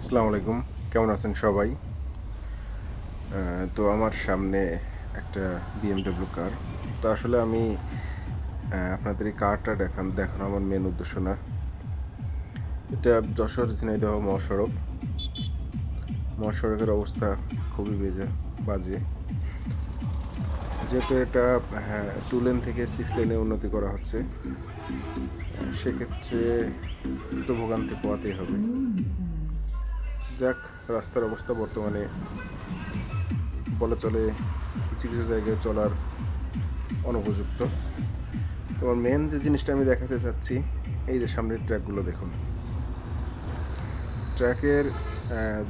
আসসালামু আলাইকুম। কেমন আছেন সবাই? তো আমার সামনে একটা বিএমডব্লিউ কার তো আসলে আমি আপনাদের এই কারটা দেখান, দেখানো আমার মেন উদ্দেশ্য না। এটা যশোর ঝিনাইদহ মহাসড়ক। মহাসড়কের অবস্থা খুবই বেজে, বাজে। যেহেতু এটা হ্যাঁ টু লেন থেকে সিক্স লেনে উন্নতি করা হচ্ছে সেক্ষেত্রে একটু ভোগান্তি পোয়াতেই হবে। যাক, রাস্তার অবস্থা বর্তমানে বলা চলে কিছু কিছু জায়গায় চলার অনুপযুক্ত। তোমার মেন যে জিনিসটা আমি দেখাতে চাচ্ছি, এই যে সামনের ট্র্যাকগুলো দেখুন। ট্র্যাকের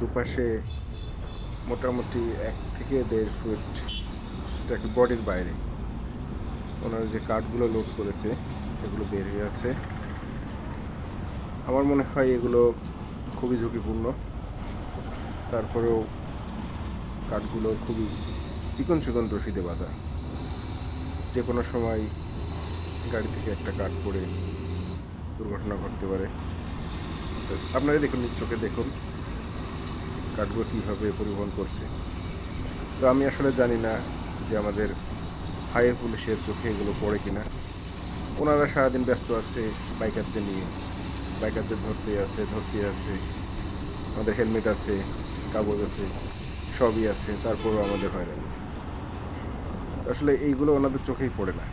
দুপাশে মোটামুটি এক থেকে দেড় ফুট ট্র্যাকের বডির বাইরে ওনারা যে কাঠগুলো লোড করেছে এগুলো বের হয়ে আছে। আমার মনে হয় এগুলো খুবই ঝুঁকিপূর্ণ। তারপরেও কাঠগুলো খুবই চিকন চিকন রশিদে বাঁধা। যে কোনো সময় গাড়ি থেকে একটা কাঠ পড়ে দুর্ঘটনা ঘটতে পারে। আপনারা দেখুন, চোখে দেখুন কাঠগুলো কীভাবে পরিবহন করছে। তো আমি আসলে জানি না যে আমাদের হাইওয়ে পুলিশের চোখে এগুলো পড়ে কিনা। ওনারা সারাদিন ব্যস্ত আছে বাইকারদের নিয়ে। বাইকারদের ধরতে আছে ধরতে আছে। আমাদের হেলমেট আছে। কাগজ আছে, সবই আছে, তারপরেও আমাদের হয়রানি আসলে এইগুলো ওনাদের চোখেই পড়ে না।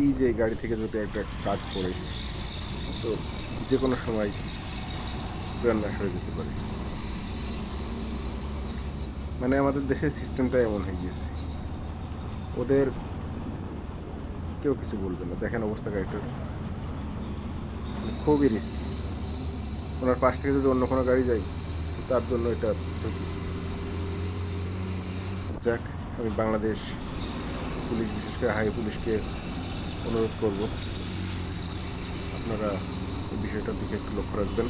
এই যে গাড়ি থেকে যদি একটা কাঠ পড়ে, তো যে কোনো সময় প্রাণ নাশ হয়ে যেতে পারে। মানে আমাদের দেশের সিস্টেমটা এমন হয়ে গিয়েছে। ওদের কেউ কিছু বলবে না। দেখেন অবস্থা গাড়িটার। খুবই রিস্কি ওনার পাশ থেকে যদি অন্য কোনো গাড়ি যায় তার জন্য এটা ঝুঁকি। যাক, আমি বাংলাদেশ পুলিশ, বিশেষ করে হাই পুলিশকে অনুরোধ করব, আপনারা এই বিষয়টার দিকে একটু লক্ষ্য রাখবেন,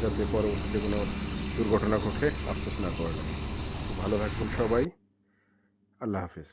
যাতে পরবর্তীতে কোনো দুর্ঘটনা ঘটে, আফসোস না করা ভালো থাকবেন সবাই। আল্লাহ হাফিজ।